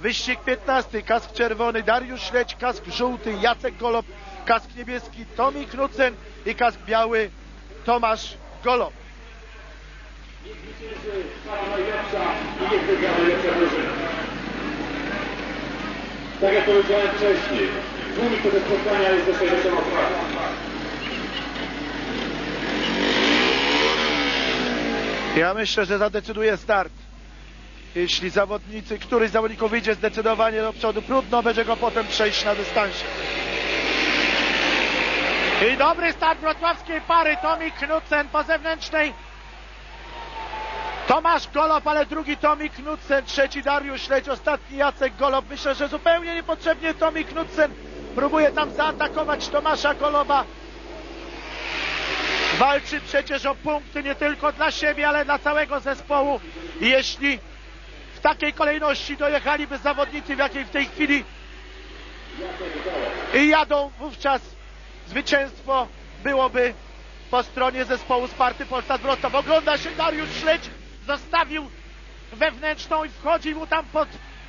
Wyścig 15, kask czerwony Dariusz Śledź, kask żółty Jacek Golob, kask niebieski Tomi Knudsen i kask biały Tomasz Golob. Tak jak powiedziałem wcześniej, tłumik tego spotkania jest dostatecznie otwarty. Ja myślę, że zadecyduje start. Jeśli zawodnicy, któryś z zawodników wyjdzie zdecydowanie do przodu, trudno będzie go potem przejść na dystansie. I dobry start wrocławskiej pary. Tomik Knudsen po zewnętrznej. Tomasz Golob, ale drugi Tomik Knudsen, trzeci Dariusz Śledź, ostatni Jacek Golob. Myślę, że zupełnie niepotrzebnie Tomik Knudsen próbuje tam zaatakować Tomasza Goloba. Walczy przecież o punkty nie tylko dla siebie, ale dla całego zespołu. I jeśli takiej kolejności dojechaliby zawodnicy, w jakiej w tej chwili i jadą, wówczas zwycięstwo byłoby po stronie zespołu Sparty Polsat Wrocław. Ogląda się Dariusz Śledź, zostawił wewnętrzną i wchodzi mu tam pod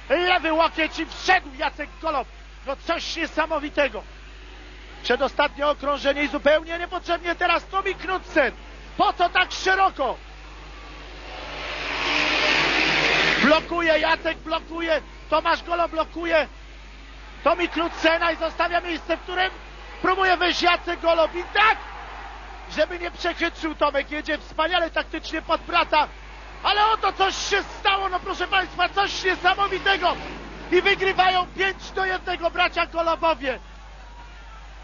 lewy łokieć i wszedł Jacek Golob. No coś niesamowitego. Przedostatnie okrążenie i zupełnie niepotrzebnie teraz Tomi Knudsen. Po co tak szeroko? Blokuje, Jacek blokuje, Tomasz Golo blokuje. Tomi Knudsena i zostawia miejsce, w którym próbuje wejść Jacek Golob i tak, żeby nie przechytrzył Tomek, jedzie wspaniale taktycznie pod brata, ale oto coś się stało, no proszę Państwa, coś niesamowitego. I wygrywają 5 do 1 bracia Golobowie.